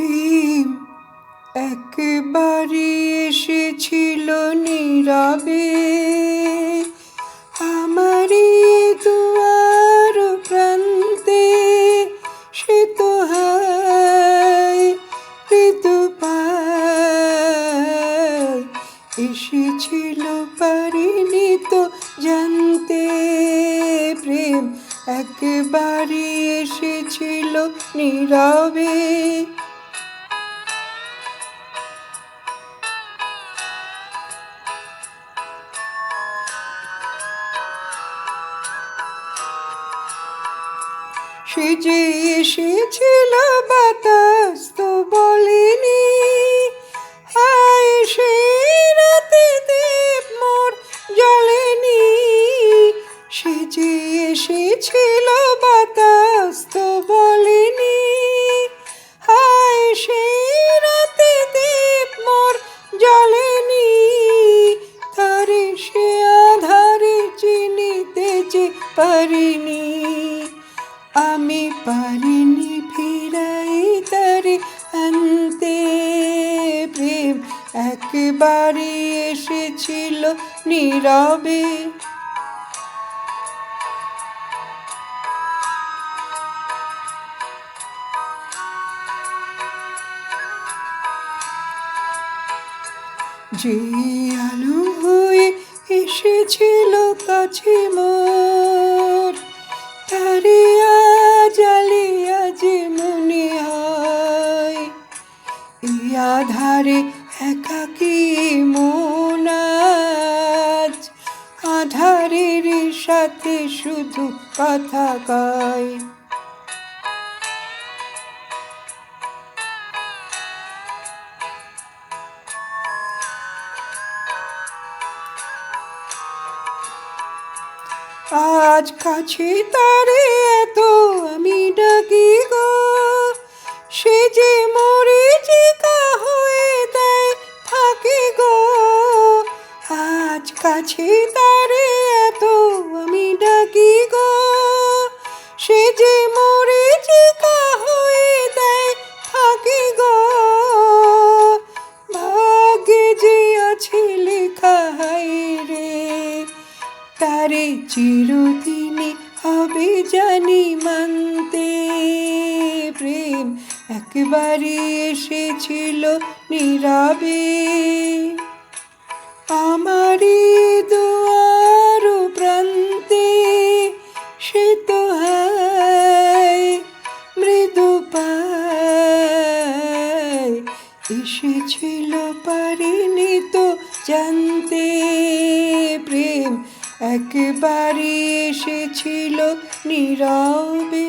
প্রেম একবারে এসেছিল নীরবে। আমারই দুয়ার প্রান্তে সে তো পায়। এসেছিল পারিনি তো জানতে প্রেম। একবারে এসেছিল নীরবে। সে যে এসেছিল বাতাস তো বলেনি। হায় সে রাতে দেব মোর জ্বলেনি। সে যে এসেছিল বাতাস তো বলেনি। হায় সে রাতে দেব মোর জ্বলেনি। তারে সে আধারে চিনিতে যে পারিনি। একবারে এসেছিল নীরবে। যে আলো হয়ে এসেছিল কাছে মোর, তারে আজ আলে আজ মনে হয়। আধারে একাকি মন আজ আধারের সাথে শুধু কথা কয়। আজ কাছে তারে কাছে তারে এত আমি ডাকি গো। সে যে মরে চিকা হয়ে দেয় থাকে গো। ভাগ্যে যে আছে লেখা রে, তারে চিরদিনই হবে জানি মানতে। প্রেম একবারে এসেছিল নীরবে। সে তো হায় মৃদু পায় এসেছিল পারিনি তো জানতে প্রেম একবারে এসেছিল নীরবে।